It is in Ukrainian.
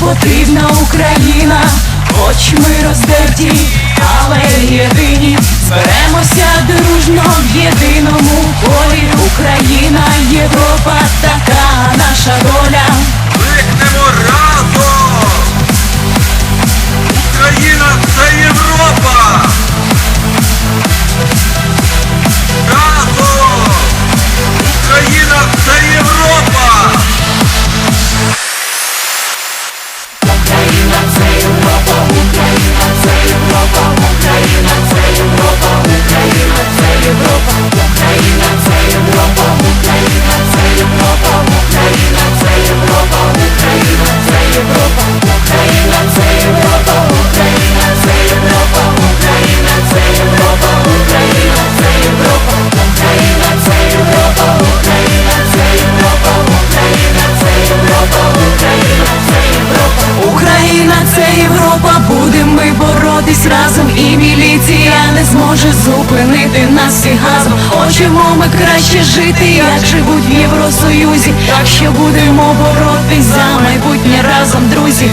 потрібна Україна, хоч ми роздерті, але єдині зберемося дружно в єдиному полі. Україна, Європа, така Будемо ми боротись разом, і міліція не зможе зупинити нас всі газом. Хочемо ми краще жити, як живуть в Євросоюзі. Так що будемо боротись за майбутнє разом, друзі.